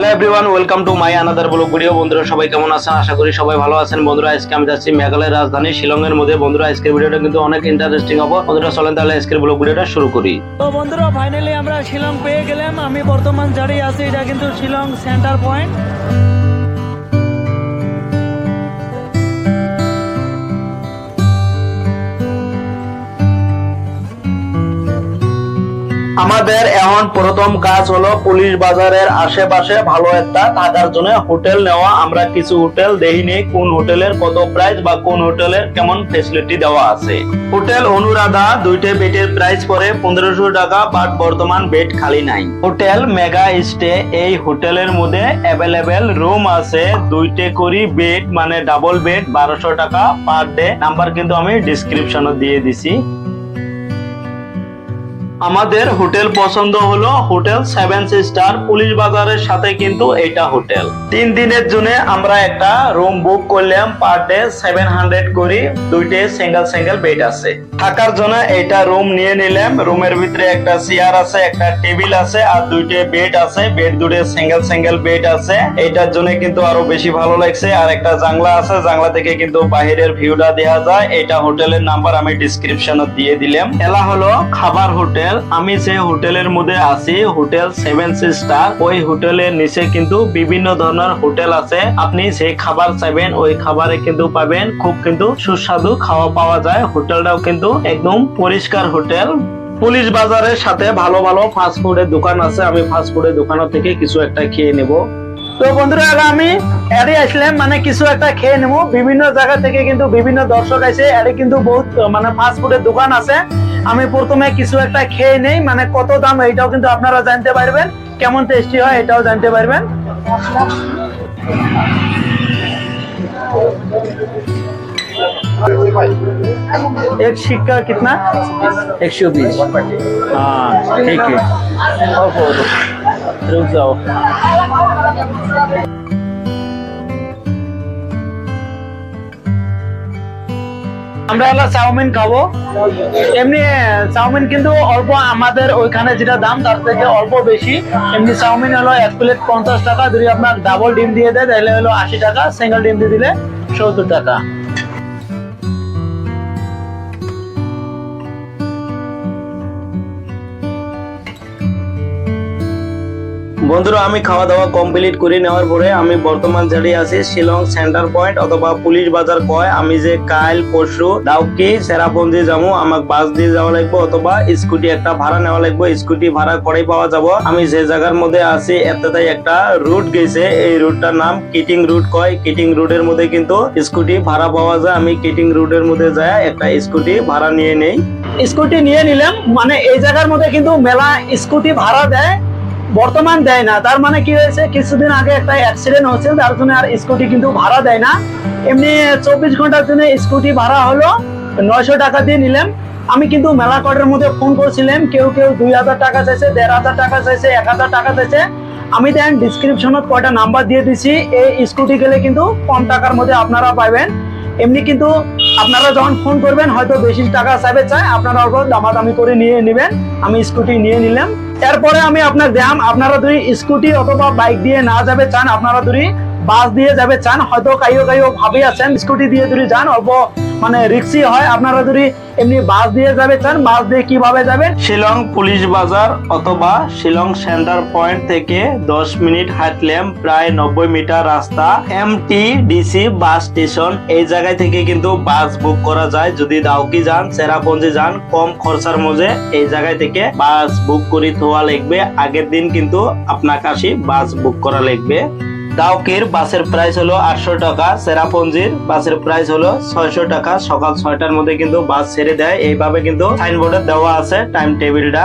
Hello everyone welcome to my another blog video বন্ধুরা, সবাই কেমন আছেন? আশা করি সবাই ভালো আছেন। বন্ধুরা, আজকে আমি যাচ্ছি মেঘালয়ের রাজধানী শিলংয়ের মধ্যে। বন্ধুরা, আজকের ভিডিওটা কিন্তু অনেক ইন্টারেস্টিং হবে। বন্ধুরা, চলেন তাহলে আজকের ব্লগ ভিডিওটা শুরু করি। তো বন্ধুরা ফাইনালি আমরা শিলং পেয়ে গেলাম। আমি বর্তমান দাঁড়িয়ে আছি, এটা কিন্তু শিলং সেন্টার পয়েন্ট আমাদের এখন প্রথম কাজ হলো পুলিশ বাজারের আশেপাশে ভালো একটা থাকার জন্য হোটেল নেওয়া। আমরা কিছু হোটেল দেখিনি, কোন হোটেলের কত প্রাইস বা কোন হোটেলের কেমন ফেসিলিটি দেওয়া আছে। হোটেল অনুরাধা, দুইটা বেডের প্রাইস পরে পনেরোশো টাকা বাট বর্তমান বেড খালি নাই। হোটেল মেগা স্টে, এই হোটেলের মধ্যে অ্যাভেলেবেল রুম আছে, দুইটে করি বেড মানে ডাবল বেড বারোশো টাকা পার ডে নাম্বার কিন্তু আমি ডিসক্রিপশনে দিয়ে দিছি। আমাদের হোটেল পছন্দ হলো হোটেল সেভেন স্টার পুলিশ বাজারের সাথে কিন্তু এটা হোটেল। তিন দিনের জন্য আমরা একটা রুম বুক করলাম পার ডে সেভেন হান্ড্রেড করি, দুইটে সিঙ্গেল সিঙ্গেল বেড আছে। থাকার জন্য এটা রুম নিয়ে নিলাম। রুমের ভিতরে একটা চেয়ার আছে, একটা টেবিল আছে, আর দুইটে বেড আছে। বেড দুটো সিঙ্গেল সিঙ্গেল বেড আছে। এটার জন্য কিন্তু আরও বেশি ভালো লাগছে। আর একটা জানলা আছে জাংলা থেকে কিন্তু বাহিরের ভিউটা দেওয়া যায়। এটা হোটেলের নাম্বার আমি ডিসক্রিপশনে দিয়ে দিলাম। এলা হলো খাবার হোটেল। আমি যে হোটেলের মধ্যে আছি, হোটেল সেভেন স্টার ওই হোটেলের নিচে কিন্তু বিভিন্ন ধরনের হোটেল আছে। আপনি যে খাবার চাইবেন, ওই খাবারে কিন্তু পাবেন। খুব কিন্তু সুস্বাদু খাওয়া পাওয়া যায়। হোটেলটাও কিন্তু একদম পরিষ্কার হোটেল। পুলিশ বাজারের সাথে ভালো ভালো ফাস্ট ফুডের দোকান আছে। আমি ফাস্ট ফুডের দোকানের থেকে কিছু একটা খেয়ে নেব। তো বন্ধুরা আমি এড়ে আসলাম। মানে কিছু একটা খেয়ে নেব। বিভিন্ন জায়গা থেকে কিন্তু বিভিন্ন দর্শক আছে এড়ে কিন্তু বহুত মানে ফাস্ট ফুডের দোকান আছে। আমি প্রথমে কিছু একটা খেয়ে নেই মানে কত দাম এইটাও কিন্তু আপনারা জানতে পারবেন কেমন টেস্টি হয় এটাও জানতে পারবেন एक सिक्का कितना एक सौ बीस हाँ ठीक है ओहो, रुक जाओ আমরা হলো চাউমিন খাব। এমনি চাউমিন কিন্তু অল্প আমাদের ওইখানে যেটা দাম, তার থেকে অল্প বেশি। এমনি চাউমিন হলো এক প্লেট পঞ্চাশ টাকা, যদি আপনার ডাবল ডিম দিয়ে দেয়, তাহলে হলো আশি টাকা সিঙ্গেল ডিম দিয়ে দিলে সত্তর টাকা। বন্ধুরা, আমি খাওয়া দাওয়া কমপ্লিট করে নেওয়ার পরে আমি বর্তমান দাঁড়িয়ে আছি, শিলং সেন্টার পয়েন্ট অথবা পুলিশ বাজার কয়। আমি যে কাল পরশু, ডাউকি সেরাপঞ্জি যাব, আমাকে বাস দিয়ে যাওয়া লাগবে অথবা স্কুটি একটা ভাড়া নেওয়া লাগবে, স্কুটি ভাড়া করেই পাওয়া যাব। আমি যে জায়গার মধ্যে আছি, এতটাই একটা রুট গেছে, এই রুটটার নাম কিটিং রুট কয়। কিটিং রুটের মধ্যে কিন্তু স্কুটি ভাড়া পাওয়া যায়। আমি কিটিং রুটের মধ্যে যায়, একটা স্কুটি ভাড়া নিয়ে নেই। স্কুটি নিয়ে নিলাম মানে এই জায়গার মধ্যে কিন্তু মেলা স্কুটি ভাড়া দেয়। বর্তমান দেয় না। তার মানে কি হয়েছে? কিছুদিন আগে একটা অ্যাক্সিডেন্ট হচ্ছে তার জন্য আর স্কুটি কিন্তু ভাড়া দেয় না। এমনি চব্বিশ ঘণ্টার জন্য স্কুটি ভাড়া হলো, নয়শো টাকা দিয়ে নিলাম। আমি কিন্তু মেলা কটের মধ্যে ফোন করছিলাম, কেউ কেউ দুই হাজার টাকা চাইছে, দেড় হাজার টাকা চাইছে, এক হাজার টাকা চাইছে। আমি দেন ডিসক্রিপশনত কয়টা নাম্বার দিয়ে দিছি, এই স্কুটি গেলে কিন্তু কম টাকার মধ্যে আপনারা পাবেন। এমনি কিন্তু আপনারা যখন ফোন করবেন, হয়তো বেশি টাকা চাইবে চাই আপনারা অল্প দামাদামি করে নিয়ে নেবেন। আমি স্কুটি নিয়ে নিলাম। এরপরে আমি আপনার দেখাম আপনারা যদি স্কুটি অথবা বাইক দিয়ে না যাবে চান, আপনারা যদি বাস দিয়ে যাবে চান, হয়তো কাইও কাইও ভাবে আছেন স্কুটি দিয়ে যদি যান, অল্প মানে রিক্সি হয়। আপনারা যদি এমনি বাস দিয়ে যাবে চান বাস দিয়ে কীভাবে যাবেন? শিলং পুলিশ বাজার অথবা শিলং সেন্টার পয়েন্ট থেকে দশ মিনিট হাঁটলাম, প্রায় নব্বই মিটার রাস্তা। এম ডিসি বাস স্টেশন, এই জায়গায় থেকে কিন্তু বাস বুক করা যায়। যদি দাউকি যান চেরাপঞ্জি যান, কম খরচার মধ্যে এই জায়গায় থেকে বাস বুক করে থোয়া লাগবে। আগের দিন কিন্তু আপনাকে আসি বাস বুক করা লাগবে। দাউকির বাসের প্রাইস হলো আটশো টাকা, সেরাপঞ্জির বাসের প্রাইস হলো ছয়শো টাকা। সকাল ছয়টার মধ্যে কিন্তু বাস ছেড়ে দেয়। এইভাবে কিন্তু সাইনবোর্ডে দেওয়া আছে টাইম টেবিলটা